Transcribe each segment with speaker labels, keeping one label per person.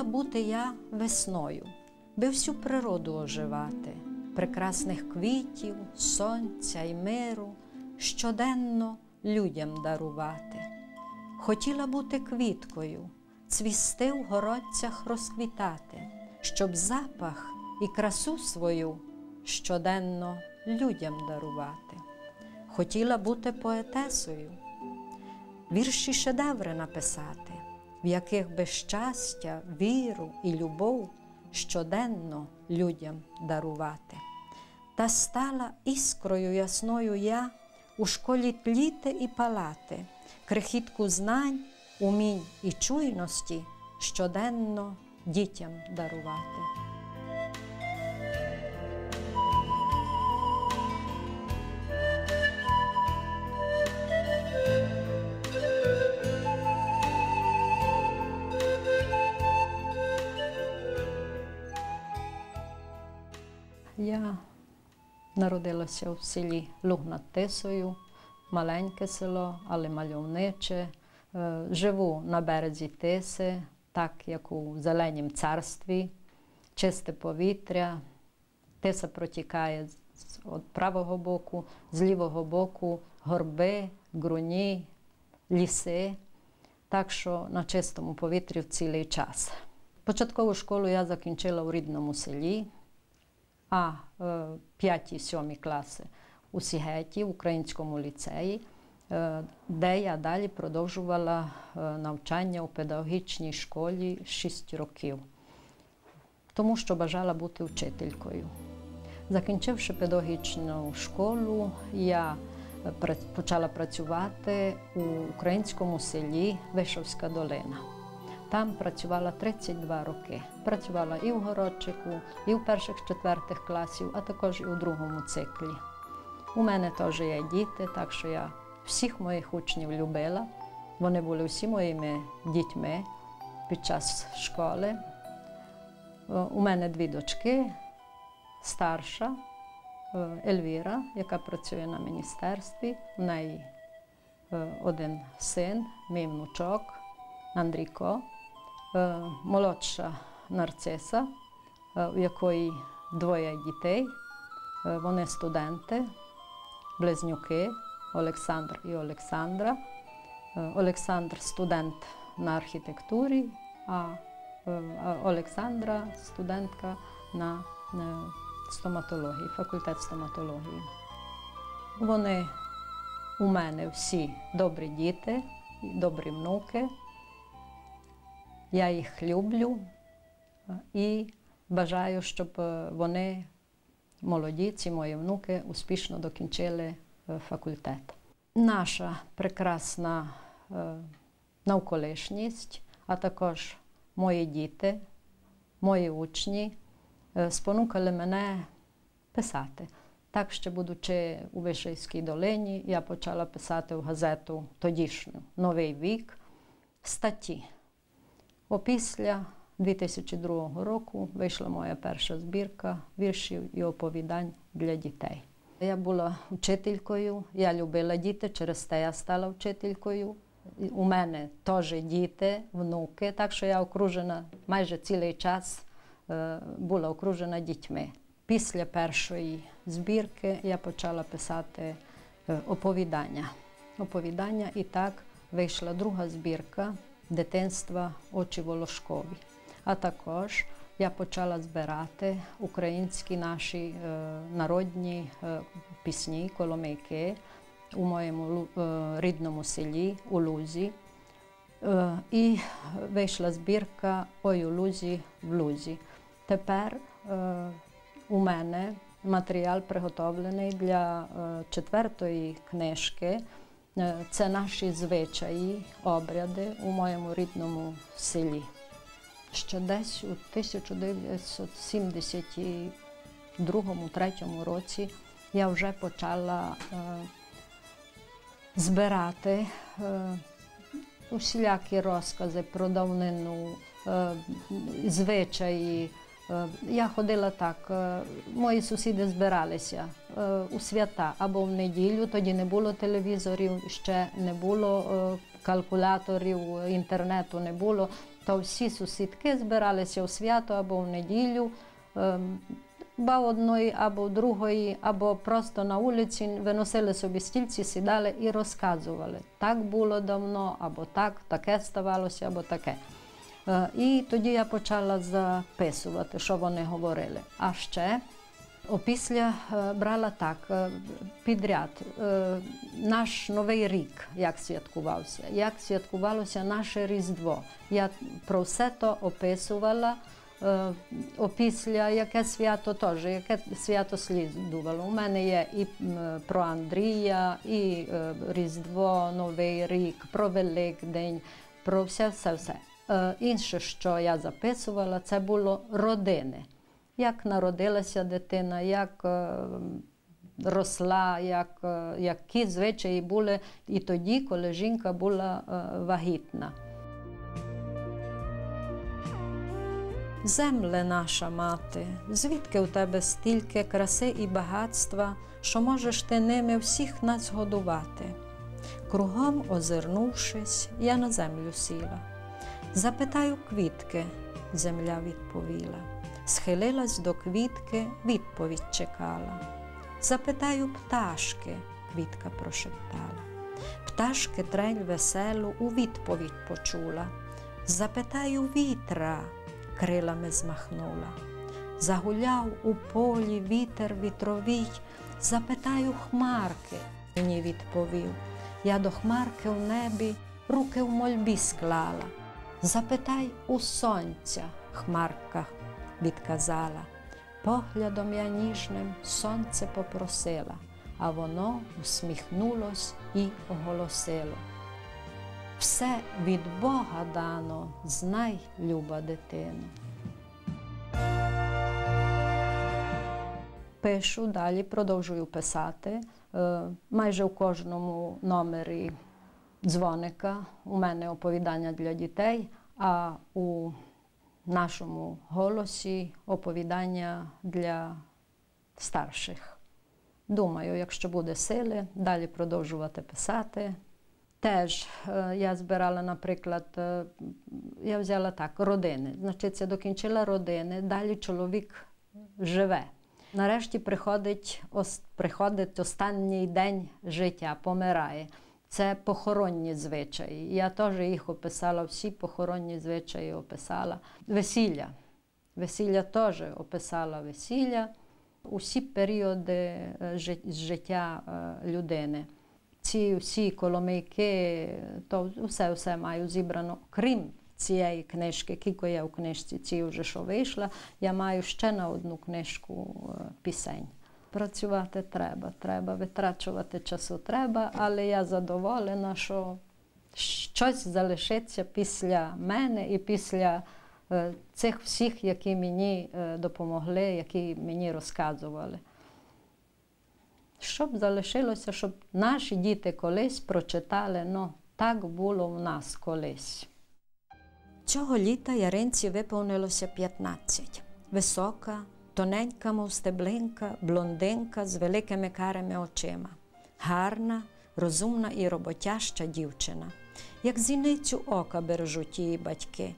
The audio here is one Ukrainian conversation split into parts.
Speaker 1: Хотіла бути я весною, би всю природу оживати, прекрасних квітів, сонця й миру щоденно людям дарувати. Хотіла бути квіткою, цвісти в городцях розквітати, щоб запах і красу свою щоденно людям дарувати. Хотіла бути поетесою, вірші шедеври написати, в яких би щастя, віру і любов щоденно людям дарувати. Та стала іскрою ясною я у школі тліти і палати, крихітку знань, умінь і чуйності щоденно дітям дарувати. Народилася в селі Луг над Тисою, маленьке село, але мальовниче. Е, Живу на березі Тиси, так як у Зеленім царстві, чисте повітря. Тиса протікає з правого боку, з лівого боку горби, ґруні, ліси. Так що на чистому повітрі в цілий час. Початкову школу я закінчила у рідному селі а 5-7 класи у Сігеті, в українському ліцеї, е, де я далі продовжувала е, навчання у педагогічній школі 6 років, тому що бажала бути вчителькою. Закінчивши педагогічну школу, я е, почала працювати у українському селі Вишовська долина. Там працювала 32 роки. Працювала і в городчику, і в перших четвертих класів, а також і у другому циклі. У мене теж є діти, так що я всіх моїх учнів любила. Вони були всі моїми дітьми під час школи. Е, у мене дві дочки, старша е, Ельвіра, яка працює на міністерстві. У неї е, один син, мій внучок Андрійко. Е, молодша нарциса, е, у якої двоє дітей. Е, вони студенти, близнюки Олександр і Олександра. Олександр студент на архітектурі, а Олександра студентка на стоматології, факультет стоматології. Вони у мене всі добрі діти, добрі внуки. Я їх люблю і бажаю, щоб вони, молоді, ці мої внуки, успішно докінчили факультет. Наша прекрасна навколишність, а також мої діти, мої учні спонукали мене писати. Так, ще будучи у Вишийській долині, я почала писати в газету тодішню Новий вік статті. Опісля 2002 року вийшла моя перша збірка віршів і оповідань для дітей. Я була вчителькою, я любила діти, через те я стала вчителькою. У мене теж діти, внуки, так що я окружена майже цілий час е, була окружена дітьми. Після першої збірки я почала писати е, оповідання. Оповідання і так вийшла друга збірка дитинства очі волошкові. А також я почала збирати українські наші народні пісні, коломийки у моєму рідному селі у Лузі. І вийшла збірка Ой у Лузі в Лузі. Тепер у мене матеріал приготовлений для четвертої книжки. Е, це наші звичаї, обряди у моєму рідному селі. Ще десь у 1972-3 році я вже почала е, збирати е, усілякі розкази про давнину, е, звичаї. Е, я ходила так, е, мої сусіди збиралися е, у свята або в неділю, тоді не було телевізорів, ще не було калкуляторів, інтернету не було. то всі сусідки збиралися у свято або в неділю, ба одної, або другої, або просто на вулиці виносили собі стільці, сідали і розказували. Так було давно, або так, таке ставалося, або таке. Е, І тоді я почала записувати, що вони говорили. А ще опісля е, брала так е, підряд наш новий рік, як святкувався, як святкувалося наше Різдво. Я про все то описувала. Опісля яке свято теж, яке свято слідувало. У мене є і про Андрія, і Різдво, Новий рік, про Великдень, про все, все, все. Е, Інше, що я записувала, це було родини. Як народилася дитина, як е, росла, як, е, які звичаї були і тоді, коли жінка була вагітна. Земле наша мати, звідки у тебе стільки краси і багатства, що можеш ти ними всіх нас годувати? Кругом озирнувшись, я на землю сіла. Запитаю квітки, земля відповіла. Схилилась до квітки, відповідь чекала. Запитаю пташки, квітка прошептала. Пташки трель веселу у відповідь почула. Запитаю вітра, крилами змахнула. Загуляв у полі вітер вітровій, запитаю хмарки, мені відповів. Я до хмарки в небі руки в мольбі склала. Запитай у сонця, хмарка відказала. Поглядом я ніжним сонце попросила, а воно усміхнулось і оголосило. Все від Бога дано, знай, люба дитино. Пишу далі, продовжую писати. Е, Майже в кожному номері дзвоника у мене оповідання для дітей, а у нашому голосі оповідання для старших. Думаю, якщо буде сили, далі продовжувати писати. Теж е, я збирала, наприклад, е, я взяла так, родини. Значить, я докінчила родини, далі чоловік живе. Нарешті приходить, приходить останній день життя, помирає. Це похоронні звичаї. Я теж їх описала, всі похоронні звичаї описала. Весілля. Весілля теж описала весілля, усі періоди е, життя е, людини. Ці всі коломийки, то все, все маю зібрано, крім цієї книжки, кілько є у книжці, ці вже що вийшла, я маю ще на одну книжку е, пісень. Працювати треба, треба, витрачувати часу треба, але я задоволена, що щось залишиться після мене і після е, цих всіх, які мені е, допомогли, які мені розказували. Щоб залишилося, щоб наші діти колись прочитали, ну, так було в нас колись. Цього літа Яринці виповнилося 15. Висока, тоненька, мов стеблинка, блондинка з великими карими очима. Гарна, розумна і роботяща дівчина. Як зіницю ока бережуть її батьки.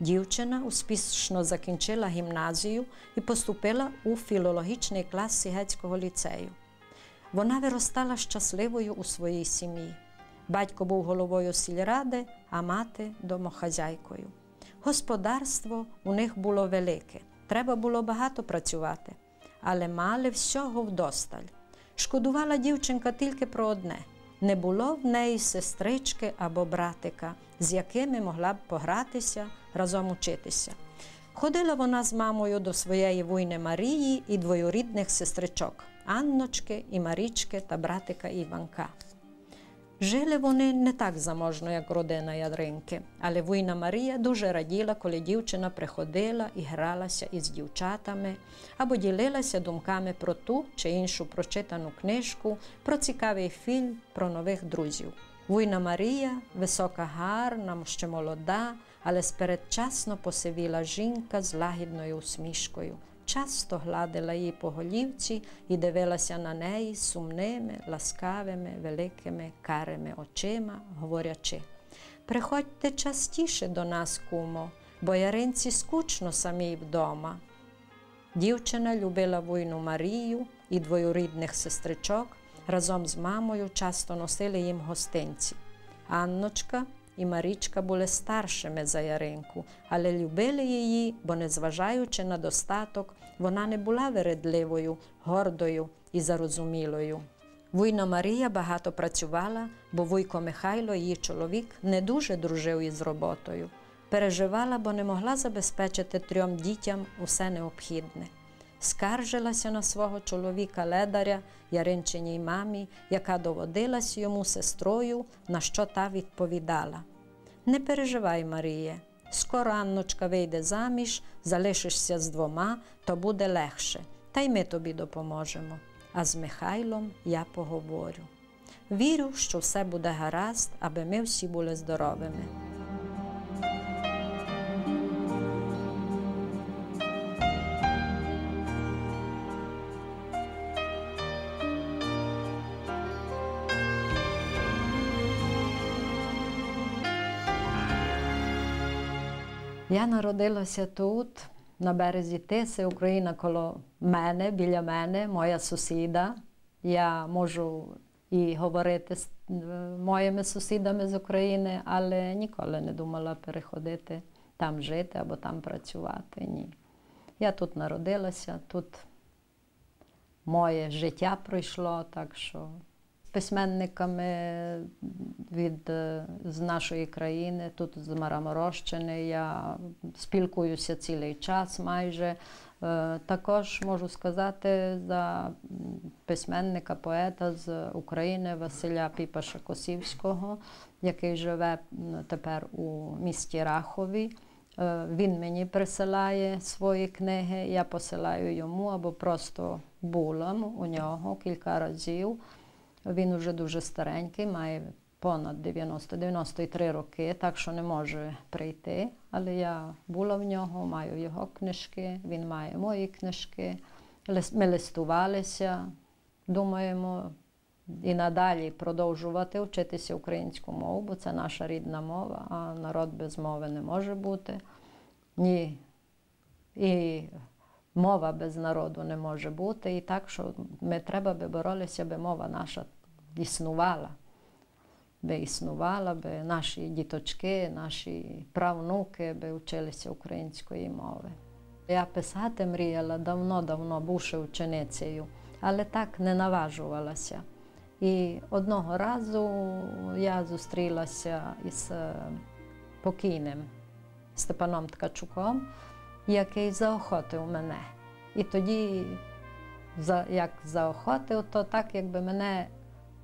Speaker 1: Дівчина успішно закінчила гімназію і поступила у філологічний клас Сігецького ліцею. Вона виростала щасливою у своїй сім'ї. Батько був головою сільради, а мати домохазяйкою. Господарство у них було велике, треба було багато працювати, але мали всього вдосталь. Шкодувала дівчинка тільки про одне: не було в неї сестрички або братика, з якими могла б погратися, разом учитися. Ходила вона з мамою до своєї вуйни Марії і двоюрідних сестричок Анночки і Марічки та братика Іванка. Жили вони не так заможно, як родина Ядринки, але вуйна Марія дуже раділа, коли дівчина приходила і гралася із дівчатами або ділилася думками про ту чи іншу прочитану книжку, про цікавий фільм, про нових друзів. Вуйна Марія, висока, гарна, ще молода, але спередчасно посивіла жінка з лагідною усмішкою. Часто гладила її по голівці і дивилася на неї сумними, ласкавими, великими карими очима, говорячи: Приходьте частіше до нас, кумо, бо яринці скучно самій вдома. Дівчина любила війну Марію і двоюрідних сестричок. Разом з мамою часто носили їм гостинці. Анночка і Марічка були старшими за Яринку, але любили її, бо, незважаючи на достаток, вона не була вередливою, гордою і зарозумілою. Вуйна Марія багато працювала, бо вуйко Михайло, її чоловік, не дуже дружив із роботою. Переживала, бо не могла забезпечити трьом дітям усе необхідне. Скаржилася на свого чоловіка ледаря Яринчиній мамі, яка доводилась йому сестрою, на що та відповідала. Не переживай, Маріє, скоро Анночка вийде заміж, залишишся з двома, то буде легше, та й ми тобі допоможемо. А з Михайлом я поговорю. Вірю, що все буде гаразд, аби ми всі були здоровими. Я народилася тут, на березі Тиси, Україна коло мене, біля мене, моя сусіда. Я можу і говорити з е, моїми сусідами з України, але ніколи не думала переходити там жити або там працювати. Ні. Я тут народилася, тут моє життя пройшло, так що письменниками від, е, з нашої країни, тут з Мараморощини. Я спілкуюся цілий час майже. Е, також можу сказати за письменника, поета з України Василя Піпаша Косівського, який живе тепер у місті Рахові. Е, він мені присилає свої книги, я посилаю йому або просто булам у нього кілька разів. Він вже дуже старенький, має понад 90-93 роки, так що не може прийти. Але я була в нього, маю його книжки, він має мої книжки. Ми листувалися, думаємо і надалі продовжувати вчитися українську мову, бо це наша рідна мова, а народ без мови не може бути. Ні. І мова без народу не може бути. І так, що ми треба би боролися, аби мова наша існувала, би існувала, би наші діточки, наші правнуки би вчилися української мови. Я писати мріяла давно-давно, бувши ученицею, але так не наважувалася. І одного разу я зустрілася із е, покійним Степаном Ткачуком який заохотив мене. І тоді, як заохотив, то так якби мене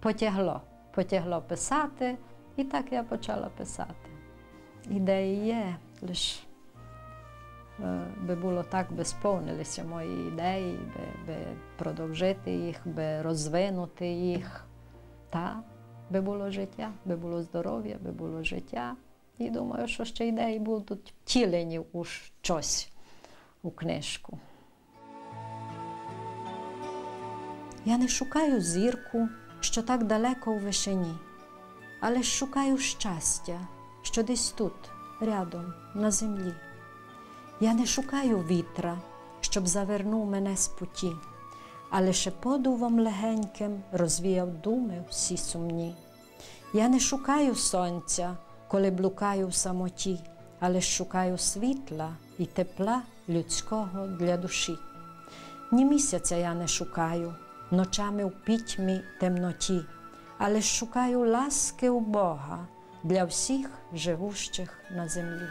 Speaker 1: потягло, потягло писати, і так я почала писати. Ідеї є, лише би було так, би сповнилися мої ідеї, би, би продовжити їх, би розвинути їх. Та би було життя, би було здоров'я, би було життя. І думаю, що ще ідеї будуть втілені у щось у книжку. Я не шукаю зірку, що так далеко у вишині, але шукаю щастя, що десь тут, рядом, на землі. Я не шукаю вітра, щоб завернув мене з путі, а лише подувом легеньким розвіяв думи всі сумні. Я не шукаю сонця, коли блукаю в самоті, але шукаю світла і тепла людського для душі. Ні місяця я не шукаю, ночами в пітьмі темноті, але шукаю ласки у Бога для всіх живущих на землі.